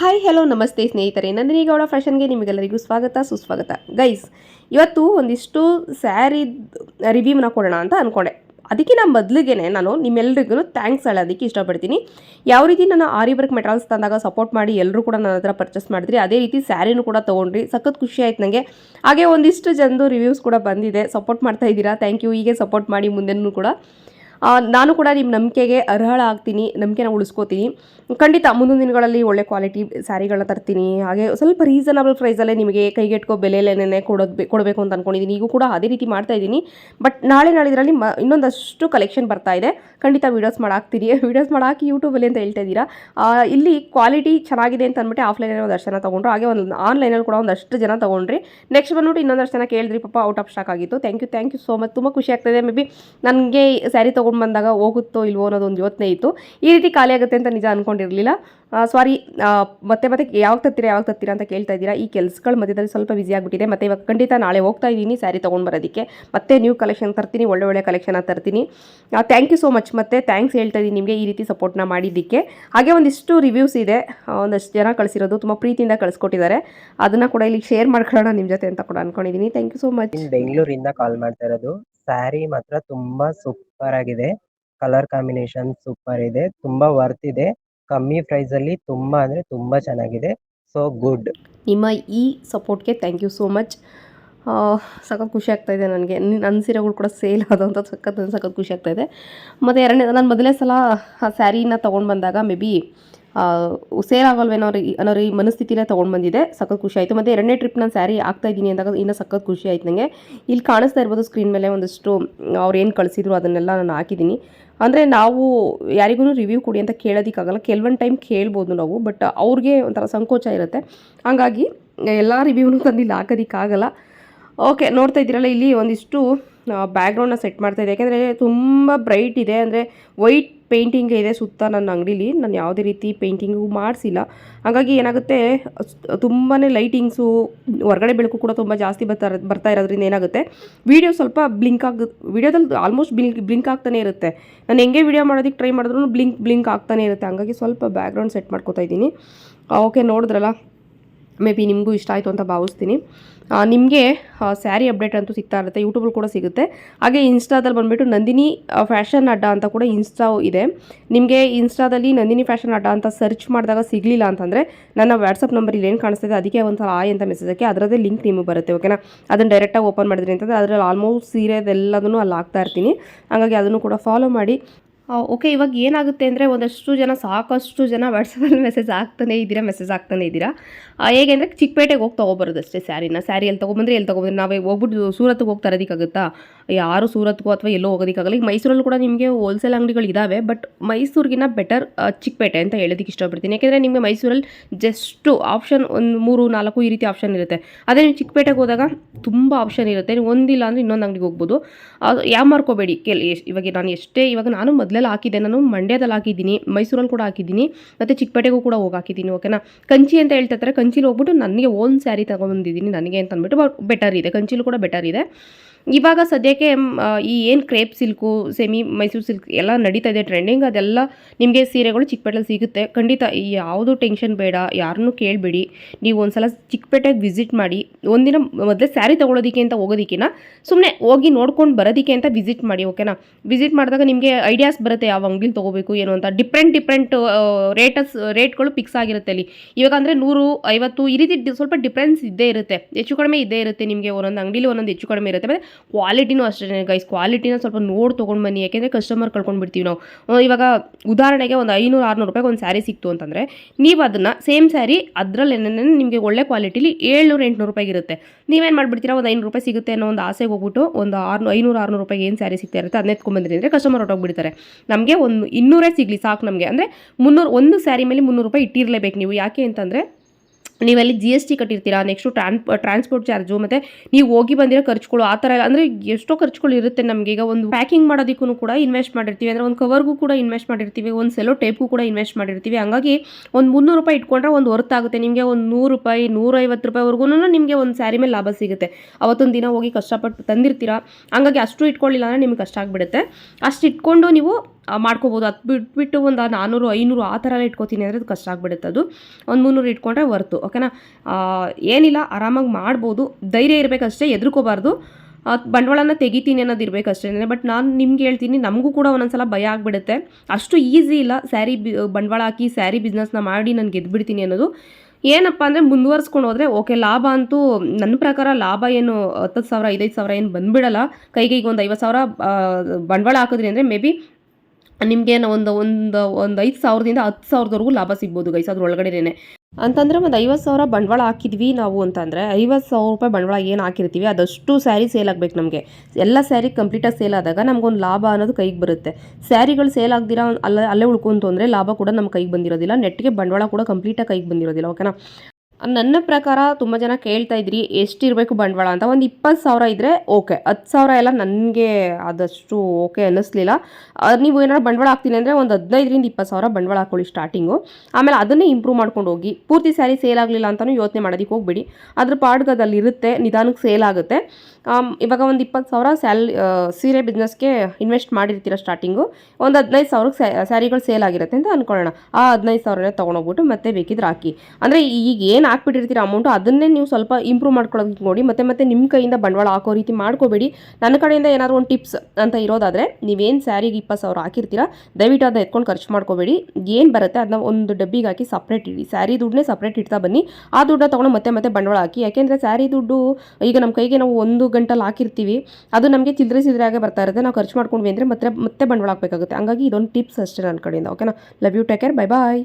Hi hello ನಮಸ್ತೆ ಸ್ನೇಹಿತರೆ. ನಂದಿನಿ ಗೌಡ ಫ್ಯಾಷನ್ಗೆ ನಿಮಗೆಲ್ಲರಿಗೂ ಸ್ವಾಗತ, ಸುಸ್ವಾಗತ. ಗೈಸ್ ಇವತ್ತು ಒಂದಿಷ್ಟು ಸ್ಯಾರಿ ರಿವ್ಯೂನ ಕೊಡೋಣ ಅಂತ ಅಂದ್ಕೊಂಡೆ ಅದಕ್ಕೆ ನಾನು ಬದಲಿಗೆ ನಾನು ನಿಮ್ಮೆಲ್ಲರಿಗೂ ಥ್ಯಾಂಕ್ಸ್ ಹೇಳೋದಕ್ಕೆ ಇಷ್ಟಪಡ್ತೀನಿ. ಯಾವ ರೀತಿ ನಾನು ಆರಿ ವರ್ಕ್ ಮೆಟೀರಿಯಲ್ಸ್ ತಂದಾಗ ಸಪೋರ್ಟ್ ಮಾಡಿ ಎಲ್ಲರೂ ಕೂಡ ನನ್ನ ಹತ್ರ ಪರ್ಚೇಸ್ ಮಾಡಿದ್ರಿ, ಅದೇ ರೀತಿ ಸ್ಯಾರಿನೂ ಕೂಡ ತೊಗೊಂಡ್ರಿ. ಸಖತ್ ಖುಷಿ ಆಯ್ತು ನನಗೆ ಹಾಗೆ ಒಂದಿಷ್ಟು ಜನದು ರಿವ್ಯೂಸ್ ಕೂಡ ಬಂದಿದೆ. ಸಪೋರ್ಟ್ ಮಾಡ್ತಾ ಇದ್ದೀರಾ? ಥ್ಯಾಂಕ್ ಯು ಹೀಗೆ ಸಪೋರ್ಟ್ ಮಾಡಿ ಮುಂದೆನೂ ಕೂಡ. ನಾನು ಕೂಡ ನಿಮ್ಮ ನಂಬಿಕೆಗೆ ಅರ್ಹಳ ಆಗ್ತೀನಿ, ನಂಬಿಕೆನ ಉಳಿಸ್ಕೋತೀನಿ. ಖಂಡಿತ ಮುಂದಿನ ದಿನಗಳಲ್ಲಿ ಒಳ್ಳೆ ಕ್ವಾಲಿಟಿ ಸ್ಯಾರಿಗಳನ್ನ ತರ್ತೀನಿ. ಹಾಗೆ ಸ್ವಲ್ಪ ರೀಸನಬಲ್ ಪ್ರೈಸಲ್ಲೇ ನಿಮಗೆ ಕೈಗೆಟ್ಕೋ ಬೆಲೆಯಲ್ಲೇನೆ ಕೊಡೋದು ಕೊಡಬೇಕು ಅಂತ ಅಂದ್ಕೊಂಡಿದ್ದೀನಿ ಈಗ ಕೂಡ ಅದೇ ರೀತಿ ಮಾಡ್ತಾ ಇದ್ದೀನಿ. ಬಟ್ ನಾಳೆ ನಾಳಿದ್ರಲ್ಲಿ ಮ, ಇನ್ನೊಂದಷ್ಟು ಕಲೆಕ್ಷನ್ ಬರ್ತಾ ಇದೆ. ಖಂಡಿತ ವೀಡಿಯೋಸ್ ಮಾಡಾಕ್ತೀರಿ ವೀಡಿಯೋಸ್ ಮಾಡಾಕಿ ಯೂಟ್ಯೂಬಲ್ಲಿ ಅಂತ ಹೇಳ್ತಾ ಇದ್ದೀರಾ? ಇಲ್ಲಿ ಕ್ವಾಲಿಟಿ ಚೆನ್ನಾಗಿದೆ ಅಂತ ಅಂದ್ಬಿಟ್ಟು ಆಫ್ಲೈನಲ್ಲಿ ಒಂದಷ್ಟು ಜನ ತೊಗೊಂಡ್ರು. ಹಾಗೆ ಒಂದು ಆನ್ಲೈನಲ್ಲಿ ಕೂಡ ಒಂದಷ್ಟು ಜನ ತೊಗೊಂಡ್ರಿ. ನೆಕ್ಸ್ಟ್ ಬಂದ್ಬಿಟ್ಟು ಇನ್ನೊಂದಷ್ಟು ಜನ ಕೇಳಿದ್ರಿ. ಪಾಪ ಔಟ್ ಆಫ್ ಸ್ಟಾಕ್ ಆಗಿತ್ತು. Thank you thank you so much ತುಂಬ ಖುಷಿ ಆಗ್ತಾಯಿದೆ ಮೇ ಬಿ ನನಗೆ ಸ್ಯಾರಿ ಬಂದಾಗ ಹೋಗುತ್ತೋ ಇಲ್ವೋ ಅನ್ನೋದು ಒಂದು ಯೋಚನೆ ಇತ್ತು. ಈ ರೀತಿ ಖಾಲಿ ಆಗುತ್ತೆ ಅಂತ ನಿಜ ಅಂದ್ಕೊಂಡಿರಲಿಲ್ಲ ಸಾರಿ ಮತ್ತೆ ಮತ್ತೆ ಯಾವಾಗ ತತ್ತೀರಾ ಯಾವಾಗ ತತ್ತೀರಾ ಅಂತ ಕೇಳ್ತಾ ಇದ್ದೀರಾ. ಈ ಕೆಲಸಗಳ ಮಧ್ಯದಲ್ಲಿ ಸ್ವಲ್ಪ ಬಿಸಿ ಆಗಿಬಿಟ್ಟಿದೆ. ಮತ್ತೆ ಇವಾಗ ಖಂಡಿತ ನಾಳೆ ಹೋಗ್ತಾ ಇದ್ದೀನಿ ಸ್ಯಾರಿ ತೊಗೊಂಡು ಬರೋದಕ್ಕೆ. ಮತ್ತೆ ನ್ಯೂ ಕಲೆಕ್ಷನ್ ತರ್ತೀನಿ, ಒಳ್ಳೆ ಒಳ್ಳೆ ಕಲೆಕ್ಷನ್ ತರ್ತೀನಿ. ಥ್ಯಾಂಕ್ ಯು ಸೋ ಮಚ್ ಮತ್ತೆ ಥ್ಯಾಂಕ್ಸ್ ಹೇಳ್ತಾ ಇದ್ದೀನಿ ನಿಮಗೆ ಈ ರೀತಿ ಸಪೋರ್ಟ್ನ ಮಾಡಿದ್ದಕ್ಕೆ. ಹಾಗೆ ಒಂದಿಷ್ಟು ರಿವ್ಯೂಸ್ ಇದೆ. ಒಂದಷ್ಟು ಜನ ಕಳಿಸಿರೋದು ತುಂಬ ಪ್ರೀತಿಯಿಂದ ಕಳಿಸ್ಕೊಟ್ಟಿದ್ದಾರೆ. ಅದನ್ನು ಕೂಡ ಇಲ್ಲಿ ಶೇರ್ ಮಾಡ್ಕೊಳ್ಳೋಣ ನಿಮ್ಮ ಜೊತೆ ಅಂತ ಕೂಡ ಅನ್ಕೊಂಡಿದ್ದೀನಿ. ಥ್ಯಾಂಕ್ ಯು ಸೋ ಮಚ್ ಬೆಂಗಳೂರಿಂದ ಕಾಲ್ ಮಾಡ್ತಾ ಇರೋದು. ಸ್ಯಾರಿ ಮಾತ್ರ ತುಂಬಾ ಸೂಪರ್ ಆಗಿದೆ. ಕಲರ್ ಕಾಂಬಿನೇಷನ್ ಸೂಪರ್ ಇದೆ. ತುಂಬಾ ವರ್ತ್ ಇದೆ. ಕಮ್ಮಿ ಪ್ರೈಸ್ ಅಲ್ಲಿ ತುಂಬಾ ಅಂದ್ರೆ ತುಂಬಾ ಚೆನ್ನಾಗಿದೆ. ಸೊ ಗುಡ್ ನಿಮ್ಮ ಈ ಸಪೋರ್ಟ್ಗೆ ಥ್ಯಾಂಕ್ ಯು ಸೋ ಮಚ್ ಸಖತ್ ಖುಷಿ ಆಗ್ತಾ ಇದೆ ನನಗೆ. ನನ್ನ ಸೀರೆಗಳು ಕೂಡ ಸೇಲ್ ಆದಂಥ ಸಖತ್ ಸಖತ್ ಖುಷಿ ಆಗ್ತಾ ಇದೆ. ಮತ್ತು ಎರಡನೇ ನಾನು ಮೊದಲನೇ ಸಲ ಆ ಸ್ಯಾರಿನ ತೊಗೊಂಡು ಬಂದಾಗ ಮೇ ಬಿ ಸೇಲ್ ಆಗಲ್ವೇನೋ ಅನ್ನೋ ಈ ಮನಸ್ಥಿತಿನೇ ತೊಗೊಂಡು ಬಂದಿದೆ. ಸಖತ್ ಖುಷಿ ಆಯಿತು. ಮತ್ತು ಎರಡನೇ ಟ್ರಿಪ್ ನಾನು ಸ್ಯಾರಿ ಆಗ್ತಾ ಇದ್ದೀನಿ ಅಂದಾಗ ಇನ್ನೂ ಸಖತ್ ಖುಷಿ ಆಯ್ತು ನನಗೆ ಇಲ್ಲಿ ಕಾಣಿಸ್ತಾ ಇರ್ಬೋದು ಸ್ಕ್ರೀನ್ ಮೇಲೆ ಒಂದಷ್ಟು ಅವ್ರು ಏನು ಕಳಿಸಿದ್ರು ಅದನ್ನೆಲ್ಲ ನಾನು ಹಾಕಿದ್ದೀನಿ. ಅಂದರೆ ನಾವು ಯಾರಿಗೂ ರಿವ್ಯೂ ಕೊಡಿ ಅಂತ ಕೇಳೋದಕ್ಕಾಗಲ್ಲ. ಕೆಲವೊಂದು ಟೈಮ್ ಕೇಳ್ಬೋದು ನಾವು ಬಟ್ ಅವ್ರಿಗೆ ಒಂಥರ ಸಂಕೋಚ ಇರುತ್ತೆ. ಹಾಗಾಗಿ ಎಲ್ಲ ರಿವ್ಯೂನು ತಂದು ಇಲ್ಲಿ ಹಾಕೋದಕ್ಕಾಗಲ್ಲ. ಓಕೆ ನೋಡ್ತಾ ಇದ್ದೀರಲ್ಲ, ಇಲ್ಲಿ ಒಂದಿಷ್ಟು ಬ್ಯಾಕ್ಗ್ರೌಂಡ್ನ ಸೆಟ್ ಮಾಡ್ತಾ ಇದೆ. ಯಾಕೆಂದರೆ ತುಂಬ ಬ್ರೈಟ್ ಇದೆ. ಅಂದರೆ ವೈಟ್ ಪೇಂಟಿಂಗ್ ಇದೆ ಸುತ್ತ ನನ್ನ ಅಂಗಡೀಲಿ. ನಾನು ಯಾವುದೇ ರೀತಿ ಪೇಂಟಿಂಗು ಮಾಡಿಸಿಲ್ಲ. ಹಾಗಾಗಿ ಏನಾಗುತ್ತೆ ತುಂಬಾ ಲೈಟಿಂಗ್ಸು ಹೊರಗಡೆ ಬೆಳಕು ಕೂಡ ತುಂಬ ಜಾಸ್ತಿ ಬರ್ತಾ ಬರ್ತಾ ಇರೋದ್ರಿಂದ ಏನಾಗುತ್ತೆ ವಿಡಿಯೋ ಸ್ವಲ್ಪ ಬ್ಲಿಂಕ್ ಆಗ ವೀಡಿಯೋದಲ್ಲಿ ಆಲ್ಮೋಸ್ಟ್ ಬ್ಲಿಂಕ್ ಬ್ಲಿಂಕ್ ಆಗ್ತಾನೆ ಇರುತ್ತೆ. ನಾನು ಹೆಂಗೆ ವಿಡಿಯೋ ಮಾಡೋದಕ್ಕೆ ಟ್ರೈ ಮಾಡಿದ್ರು ಬ್ಲಿಂಕ್ ಬ್ಲಿಂಕ್ ಆಗ್ತಾನೆ ಇರುತ್ತೆ. ಹಾಗಾಗಿ ಸ್ವಲ್ಪ ಬ್ಯಾಕ್ಗ್ರೌಂಡ್ ಸೆಟ್ ಮಾಡ್ಕೋತಾ ಇದ್ದೀನಿ. ಓಕೆ ನೋಡಿದ್ರಲ್ಲ? ಮೇ ಬಿ ನಿಮಗೂ ಇಷ್ಟ ಆಯಿತು ಅಂತ ಭಾವಿಸ್ತೀನಿ. ನಿಮಗೆ ಸ್ಯಾರಿ ಅಪ್ಡೇಟ್ ಅಂತೂ ಸಿಗ್ತಾ ಇರುತ್ತೆ ಯೂಟ್ಯೂಬಲ್ಲಿ ಕೂಡ ಸಿಗುತ್ತೆ. ಹಾಗೆ ಇನ್ಸ್ಟಾದಲ್ಲಿ ಬಂದುಬಿಟ್ಟು ನಂದಿನಿ ಫ್ಯಾಷನ್ ಅಡ್ಡ ಅಂತ ಕೂಡ ಇನ್ಸ್ಟಾ ಇದೆ. ನಿಮಗೆ ಇನ್ಸ್ಟಾದಲ್ಲಿ ನಂದಿನಿ ಫ್ಯಾಷನ್ ಅಡ್ಡ ಅಂತ ಸರ್ಚ್ ಮಾಡಿದಾಗ ಸಿಗಲಿಲ್ಲ ಅಂತಂದರೆ, ನನ್ನ ವಾಟ್ಸಪ್ ನಂಬರ್ ಇಲ್ಲಿ ಏನು ಕಾಣಿಸ್ತಿದೆ, ಅದಕ್ಕೆ ಒಂದು ಆಯ್ ಅಂತ ಮೆಸೇಜ್ ಹಾಕಿ, ಅದರದ್ದೇ ಲಿಂಕ್ ನಿಮಗೆ ಬರುತ್ತೆ ಓಕೆನಾ ಅದನ್ನು ಡೈರೆಕ್ಟಾಗಿ ಓಪನ್ ಮಾಡಿದ್ರಿ ಅಂತಂದರೆ, ಅದರಲ್ಲಿ ಆಲ್ಮೋಸ್ಟ್ ಸೀರೆದೆಲ್ಲದನ್ನು ಅಲ್ಲಿ ಹಾಕ್ತಾ ಇರ್ತೀನಿ. ಹಾಗಾಗಿ ಅದನ್ನು ಕೂಡ ಫಾಲೋ ಮಾಡಿ. ಓಕೆ ಇವಾಗ ಏನಾಗುತ್ತೆ ಅಂದರೆ ಒಂದಷ್ಟು ಜನ ಸಾಕಷ್ಟು ಜನ ವಾಟ್ಸಪ್ಪಲ್ಲಿ ಮೆಸೇಜ್ ಆಗ್ತಾನೆ ಇದ್ದೀರಾ ಮೆಸೇಜ್ ಆಗ್ತಾನೆ ಇದ್ದೀರಾ? ಹೇಗೆ ಅಂದರೆ ಚಿಕ್ಕಪೇಟೆಗೆ ಹೋಗಿ ತೊಗೊಬರೋದು ಅಷ್ಟೇ ಸ್ಯಾರಿನ ಸ್ಯಾರಿ ಎಲ್ಲಿ ತೊಗೊಬಂದ್ರೆ ಎಲ್ಲಿ ತೊಗೊಬಂದ್ರೆ ನಾವೇ ಹೋಗ್ಬಿಟ್ಟು ಸೂರತ್ಗೆ ಹೋಗಿ ತರೋದಕ್ಕಾಗುತ್ತಾ? ಯಾರು ಸೂರತ್ಗೂ ಅಥವಾ ಎಲ್ಲೋ ಹೋಗೋದಕ್ಕಾಗಲ್ಲ. ಈಗ ಮೈಸೂರಲ್ಲಿ ಕೂಡ ನಿಮಗೆ ಹೋಲ್ಸೇಲ್ ಅಂಗಡಿಗಳು ಇದ್ದಾವೆ ಬಟ್ ಮೈಸೂರಿಗಿನ್ನ ಬೆಟರ್ ಚಿಕ್ಕಪೇಟೆ ಅಂತ ಹೇಳೋದಕ್ಕೆ ಇಷ್ಟಪಡ್ತೀನಿ. ಯಾಕೆಂದರೆ ನಿಮಗೆ ಮೈಸೂರಲ್ಲಿ ಜಸ್ಟು ಆಪ್ಷನ್ ಒಂದು ಮೂರು ನಾಲ್ಕು ಈ ರೀತಿ ಆಪ್ಷನ್ ಇರುತ್ತೆ. ಅದೇ ನೀವು ಚಿಕ್ಕಪೇಟೆಗೆ ಹೋದಾಗ ತುಂಬ ಆಪ್ಷನ್ ಇರುತ್ತೆ. ನೀವು ಒಂದಿಲ್ಲ ಅಂದರೆ ಇನ್ನೊಂದು ಅಂಗಡಿಗೆ ಹೋಗ್ಬೋದು. ಯಾವ ಮಾರ್ಕೋಬೇಡಿ. ಕೆಲ ಇವಾಗ ನಾನು ಎಷ್ಟೇ, ಇವಾಗ ನಾನು ಮೊದಲೆಲ್ಲ ಹಾಕಿದೆ ನಾನು ಮಂಡ್ಯದಲ್ಲಿ ಹಾಕಿದ್ದೀನಿ ಮೈಸೂರಲ್ಲಿ ಕೂಡ ಹಾಕಿದ್ದೀನಿ, ಮತ್ತು ಚಿಕ್ಕಪೇಟೆಗೂ ಕೂಡ ಹೋಗಿ ಹಾಕಿದ್ದೀನಿ ಓಕೆನಾ ಕಂಚಿ ಅಂತ ಹೇಳ್ತಾ ಇರ್ತಾರೆ. ಕಂಚಿಲಿ ಹೋಗ್ಬಿಟ್ಟು ನನಗೆ ಓನ್ ಸ್ಯಾರಿ ತೊಗೊಂಬಂದಿದ್ದೀನಿ ನನಗೆ ಅಂತ ಅಂದ್ಬಿಟ್ಟು ಬೆಟರ್ ಇದೆ. ಕಂಚಿಲು ಕೂಡ ಬೆಟರ್ ಇದೆ. ಇವಾಗ ಸದ್ಯಕ್ಕೆ ಈ ಏನು crepe silk, semi Mysore silk ಎಲ್ಲ ನಡೀತಾ ಇದೆ, ಟ್ರೆಂಡಿಂಗ್ ಅದೆಲ್ಲ ನಿಮಗೆ ಸೀರೆಗಳು ಚಿಕ್ಕಪೇಟೆಲಿ ಸಿಗುತ್ತೆ. ಖಂಡಿತ ಯಾವುದು ಟೆನ್ಷನ್ ಬೇಡ ಯಾರನ್ನೂ ಕೇಳಬೇಡಿ. ನೀವು ಒಂದು ಸಲ ಚಿಕ್ಕಪೇಟೆಗೆ ವಿಸಿಟ್ ಮಾಡಿ, ಒಂದಿನ ಮೊದಲೇ ಸ್ಯಾರಿ ತೊಗೊಳೋದಕ್ಕೆ ಅಂತ ಹೋಗೋದಕ್ಕಿಂತ ಸುಮ್ಮನೆ ಹೋಗಿ ನೋಡ್ಕೊಂಡು ಬರೋದಕ್ಕೆ ಅಂತ ವಿಸಿಟ್ ಮಾಡಿ, ಓಕೆನಾ? ವಿಸಿಟ್ ಮಾಡಿದಾಗ ನಿಮಗೆ ಐಡಿಯಾಸ್ ಬರುತ್ತೆ, ಯಾವ ಅಂಗಡಿಲಿ ತೊಗೋಬೇಕು, ಏನು ಅಂತ. ಡಿಫ್ರೆಂಟ್ ಡಿಫ್ರೆಂಟ್ ರೇಟಸ್, ರೇಟ್ಗಳು ಫಿಕ್ಸ್ ಆಗಿರುತ್ತೆ ಅಲ್ಲಿ. ಇವಾಗ ಅಂದರೆ ನೂರು, ಐವತ್ತು, ಈ ರೀತಿ ಸ್ವಲ್ಪ ಡಿಫ್ರೆನ್ಸ್ ಇದ್ದೇ ಇರುತ್ತೆ. ಹೆಚ್ಚು ಕಡಿಮೆ ಇದ್ದೇ ಇರುತ್ತೆ ನಿಮಗೆ, ಒಂದೊಂದು ಅಂಗಡಿಲಿ ಒಂದೊಂದು ಹೆಚ್ಚು ಕಡಿಮೆ ಇರುತ್ತೆ. ಮತ್ತು ಕ್ವಾಲಿಟಿನೂ ಅಷ್ಟೇ ಗೈಸ್ ಕ್ವಾಲಿಟಿನ ಸ್ವಲ್ಪ ನೋಡಿ ತೊಗೊಂಡು ಬನ್ನಿ. ಯಾಕೆಂದರೆ ಕಸ್ಟಮರ್ ಕಳ್ಕೊಂಡು ಬಿಡ್ತೀವಿ ನಾವು. ಇವಾಗ ಉದಾಹರಣೆಗೆ ಒಂದು ಐನೂರು, ಆರುನೂರು ರೂಪಾಯಿಗೆ ಒಂದು ಸ್ಯಾರಿ ಸಿಕ್ತು ಅಂತಂದರೆ, ನೀವು ಅದನ್ನು ಸೇಮ್ ಸ್ಯಾರಿ ಅದರಲ್ಲಿ ಏನೇನು ನಿಮಗೆ ಒಳ್ಳೆ ಕ್ವಾಲಿಟಿಲಿ ಏಳ್ನೂರು, ಎಂಟುನೂರು ರೂಪಾಯಿಗೆ ಇರುತ್ತೆ. ನೀವೇನು ಮಾಡಿಬಿಡ್ತೀರಾ? ಒಂದು ಐನೂರು ರೂಪಾಯಿ ಸಿಗುತ್ತೆ ಅನ್ನೋ ಒಂದು ಆಸೆಗೆ ಹೋಗ್ಬಿಟ್ಟು ಒಂದು ಆರು ಐನೂರು, ಆರುನೂರು ರೂಪಾಯಿಗೆ ಏನು ಸ್ಯಾರಿ ಸಿಗ್ತಾ ಇರುತ್ತೆ ಅದನ್ನ ಎತ್ಕೊಂಡ್ಬಂದ್ರಿ ಅಂದರೆ ಕಸ್ಟಮರ್ ಹೊಟ್ಟೋಗ್ಬಿಡ್ತಾರೆ ನಮಗೆ ಒಂದು ಇನ್ನೂರೇ ಸಿಗಲಿ ಸಾಕು ನಮಗೆ. ಅಂದರೆ ಮುನ್ನೂರು, ಒಂದು ಸ್ಯಾರಿ ಮೇಲೆ ಮುನ್ನೂರು ರೂಪಾಯಿ ಇಟ್ಟಿರಲೇಬೇಕು ನೀವು. ಯಾಕೆ ಅಂತಂದರೆ ನೀವಲ್ಲಿ ಜಿ ಎಸ್ ಟಿ ಕಟ್ಟಿರ್ತೀರಾ ನೆಕ್ಸ್ಟು ಟ್ರಾನ್ ಟ್ರಾನ್ಸ್ಪೋರ್ಟ್ ಚಾರ್ಜು ಮತ್ತು ನೀವು ಹೋಗಿ ಬಂದಿರೋ ಖರ್ಚುಗಳು ಆ ಥರ ಅಂದರೆ ಎಷ್ಟೋ ಖರ್ಚುಗಳು ಇರುತ್ತೆ ನಮಗೆ. ಈಗ ಒಂದು ಪ್ಯಾಕಿಂಗ್ ಮಾಡೋದಕ್ಕೂ ಕೂಡ ಇನ್ವೆಸ್ಟ್ ಮಾಡಿರ್ತೀವಿ, ಅಂದರೆ ಒಂದು ಕವರ್ಗೂ ಕೂಡ ಇನ್ವೆಸ್ಟ್ ಮಾಡಿರ್ತೀವಿ, ಒಂದು ಸೆಲೋ ಟೇಪ್ಗೂ ಕೂಡ ಇನ್ವೆಸ್ಟ್ ಮಾಡಿರ್ತೀವಿ. ಹಂಗಾಗಿ ಒಂದು ಮುನ್ನೂರು ರೂಪಾಯಿ ಇಟ್ಕೊಂಡ್ರೆ ಒಂದು ವರ್ತ್ ಆಗುತ್ತೆ. ನಿಮಗೆ ಒಂದು ನೂರು ರೂಪಾಯಿ, ನೂರೈವತ್ತು ರೂಪಾಯಿವರೆಗೂ ನಿಮಗೆ ಒಂದು ಸ್ಯಾರಿ ಮೇಲೆ ಲಾಭ ಸಿಗುತ್ತೆ. ಅವತ್ತೊಂದು ದಿನ ಹೋಗಿ ಕಷ್ಟಪಟ್ಟು ತಂದಿರ್ತೀರಾ, ಹಂಗಾಗಿ ಅಷ್ಟು ಇಟ್ಕೊಳ್ಳಿಲ್ಲ ಅಂದರೆ ನಿಮ್ಗೆ ಕಷ್ಟ ಆಗಿಬಿಡುತ್ತೆ. ಅಷ್ಟು ಇಟ್ಕೊಂಡು ನೀವು ಮಾಡ್ಕೋಬೋದು. ಅದು ಬಿಟ್ಬಿಟ್ಟು ಒಂದು ನಾನ್ನೂರು ಐನೂರು ಆ ಥರ ಎಲ್ಲ ಇಟ್ಕೋತೀನಿ ಅಂದರೆ ಅದು ಕಷ್ಟ ಆಗಿಬಿಡುತ್ತೆ ಅದು. ಒಂದು ಮುನ್ನೂರು ಇಟ್ಕೊಂಡ್ರೆ ವರ್ತು ಓಕೆನಾ? ಏನಿಲ್ಲ ಆರಾಮಾಗಿ ಮಾಡ್ಬೋದು. ಧೈರ್ಯ ಇರಬೇಕಷ್ಟೇ ಹೆದರ್ಕೋಬಾರ್ದು ಆ, ಬಂಡವಾಳನ ತೆಗಿತೀನಿ ಅನ್ನೋದು ಇರಬೇಕಷ್ಟೇ. ಬಟ್ ನಾನು ನಿಮ್ಗೆ ಹೇಳ್ತೀನಿ ನಮಗೂ ಕೂಡ ಒಂದೊಂದ್ಸಲ ಭಯ ಆಗಿಬಿಡುತ್ತೆ. ಅಷ್ಟು ಈಸಿ ಇಲ್ಲ ಸ್ಯಾರಿ ಬಂಡವಾಳ ಹಾಕಿ ಸ್ಯಾರಿ ಬಿಸ್ನೆಸ್ನ ಮಾಡಿ ನಾನು ಗೆದ್ಬಿಡ್ತೀನಿ ಅನ್ನೋದು. ಏನಪ್ಪ ಅಂದರೆ ಮುಂದುವರ್ಸ್ಕೊಂಡು ಹೋದರೆ ಓಕೆ ಲಾಭ ಅಂತೂ ನನ್ನ ಪ್ರಕಾರ ಲಾಭ ಏನು ಹತ್ತು ಸಾವಿರ ಐದೈದು ಸಾವಿರ ಏನು ಬಂದುಬಿಡಲ್ಲ. ಕೈಗೆ ಈಗ ಒಂದು ಐವತ್ತು ಸಾವಿರ ಬಂಡವಾಳ ಹಾಕಿದ್ರಿ ಅಂದರೆ ಮೇ ಬಿ ನಿಮಗೆ ಒಂದು ಒಂದು ಒಂದು ಐದು ಸಾವಿರದಿಂದ ಹತ್ತು ಸಾವಿರದವರೆಗೂ ಲಾಭ ಸಿಗ್ಬೋದು ಗೈಸ್ ಅದ್ರ ಒಳಗಡೆನೇ ಅಂತಂದರೆ ಒಂದು ಐವತ್ತು ಸಾವಿರ ಬಂಡವಾಳ ಹಾಕಿದ್ವಿ ನಾವು ಅಂತಂದರೆ ಐವತ್ತು ಸಾವಿರ ರೂಪಾಯಿ ಬಂಡವಾಳ ಏನು ಹಾಕಿರ್ತೀವಿ, ಅದಷ್ಟು ಸ್ಯಾರಿ ಸೇಲ್ ಆಗಬೇಕು ನಮಗೆ. ಎಲ್ಲ ಸ್ಯಾರಿ ಕಂಪ್ಲೀಟಾಗಿ ಸೇಲ್ ಆದಾಗ ನಮಗೊಂದು ಲಾಭ ಅನ್ನೋದು ಕೈಗೆ ಬರುತ್ತೆ. ಸ್ಯಾರಿಗಳು ಸೇಲ್ ಆಗ್ದಿರ ಅಲ್ಲೇ ಅಲ್ಲೇ ಉಳ್ಕೊಂತು ಅಂದರೆ ಲಾಭ ಕೂಡ ನಮ್ಮ ಕೈಗೆ ಬಂದಿರೋದಿಲ್ಲ ನೆಟ್ಗೆ ಬಂಡವಾಳ ಕೂಡ ಕಂಪ್ಲೀಟಾಗಿ ಕೈಗೆ ಬಂದಿರೋದಿಲ್ಲ ಓಕೆನಾ ನನ್ನ ಪ್ರಕಾರ ತುಂಬ ಜನ ಕೇಳ್ತಾ ಇದ್ರಿ ಎಷ್ಟಿರಬೇಕು ಬಂಡವಾಳ ಅಂತ. ಒಂದು ಇಪ್ಪತ್ತು ಸಾವಿರ ಇದ್ದರೆ ಓಕೆ. ಹತ್ತು ಸಾವಿರ ಎಲ್ಲ ನನಗೆ ಆದಷ್ಟು ಓಕೆ ಅನ್ನಿಸ್ಲಿಲ್ಲ. ನೀವು ಏನಾದ್ರು ಬಂಡವಾಳ ಹಾಕ್ತೀನಿ ಅಂದರೆ ಒಂದು ಹದಿನೈದರಿಂದ ಇಪ್ಪತ್ತು ಸಾವಿರ ಬಂಡವಾಳ ಹಾಕೊಳ್ಳಿ ಸ್ಟಾರ್ಟಿಂಗು ಆಮೇಲೆ ಅದನ್ನೇ ಇಂಪ್ರೂವ್ ಮಾಡ್ಕೊಂಡು ಹೋಗಿ. ಪೂರ್ತಿ ಸ್ಯಾರಿ ಸೇಲ್ ಆಗಲಿಲ್ಲ ಅಂತಲೂ ಯೋಚನೆ ಮಾಡೋದಕ್ಕೆ ಹೋಗಬೇಡಿ. ಅದ್ರ ಪಾಡ್ಗದಲ್ಲಿರುತ್ತೆ ನಿಧಾನಕ್ಕೆ ಸೇಲ್ ಆಗುತ್ತೆ. ಇವಾಗ ಒಂದು ಇಪ್ಪತ್ತು ಸಾವಿರ ಸ್ಯಾಲ್ ಸೀರೆ ಬಿಸ್ನೆಸ್ಗೆ ಇನ್ವೆಸ್ಟ್ ಮಾಡಿರ್ತೀರ ಸ್ಟಾರ್ಟಿಂಗು ಒಂದು ಹದಿನೈದು ಸಾವಿರಕ್ಕೆ ಸ್ಯಾರಿಗಳು ಸೇಲ್ ಆಗಿರುತ್ತೆ ಅಂತ ಅಂದ್ಕೊಳ್ಳೋಣ ಆ ಹದಿನೈದು ಸಾವಿರನೇ ತೊಗೊಂಡೋಗ್ಬಿಟ್ಟು ಮತ್ತೆ ಬೇಕಿದ್ರೆ ಹಾಕಿ. ಅಂದರೆ ಈಗ ಏನು ಹಾಕ್ಬಿಟ್ಟಿರ್ತೀರ ಅಮೌಂಟು ಅದನ್ನೇ ನೀವು ಸ್ವಲ್ಪ ಇಂಪ್ರೂವ್ ಮಾಡ್ಕೊಳ್ಳೋದಕ್ಕೆ ನೋಡಿ, ಮತ್ತೆ ಮತ್ತೆ ನಿಮ್ಮ ಕೈಯಿಂದ ಬಂಡವಾಳ ಹಾಕೋ ರೀತಿ ಮಾಡ್ಕೋಬೇಡಿ. ನನ್ನ ಕಡೆಯಿಂದ ಏನಾದರೂ ಒಂದು ಟಿಪ್ಸ್ ಅಂತ ಇರೋದಾದರೆ, ನೀವೇನು ಸ್ಯಾರಿಗೆ ಇಪ್ಪತ್ತು ಸಾವಿರ ಹಾಕಿರ್ತೀರ, ದಯವಿಟ್ಟು ಅದನ್ನ ಎತ್ಕೊಂಡು ಖರ್ಚು ಮಾಡ್ಕೋಬೇಡಿ. ಏನು ಬರುತ್ತೆ ಅದನ್ನ ಒಂದು ಡಬ್ಬಿಗೆ ಹಾಕಿ ಸಪ್ರೇಟ್ ಇಡಿ. ಸ್ಯಾರಿ ದುಡ್ಡನ್ನೇ ಸಪ್ರೇಟ್ ಇಡ್ತಾ ಬನ್ನಿ. ಆ ದುಡ್ಡನ್ನ ತೊಗೊಂಡು ಮತ್ತೆ ಮತ್ತೆ ಬಂಡವಾಳ ಹಾಕಿ. ಯಾಕೆಂದರೆ ಸ್ಯಾರಿ ದುಡ್ಡು ಈಗ ನಮ್ಮ ಕೈಗೆ ನಾವು ಒಂದು ಗಂಟಲ್ಲಿ ಹಾಕಿರ್ತೀವಿ, ಅದು ನಮಗೆ ಚಿಲ್ಲರೆ ಆಗೇ ಬರ್ತಾ ಇರುತ್ತೆ. ನಾವು ಖರ್ಚು ಮಾಡ್ಕೊಂಡ್ವಿ ಅಂದರೆ ಮತ್ತೆ ಮತ್ತೆ ಬಂಡವಾಳ ಹಾಕಬೇಕಾಗುತ್ತೆ. ಹಂಗಾಗಿ ಇದೊಂದು ಟಿಪ್ಸ್ ಅಷ್ಟೇ ನನ್ನ ಕಡೆಯಿಂದ ಓಕೆನಾ love you take care bye bye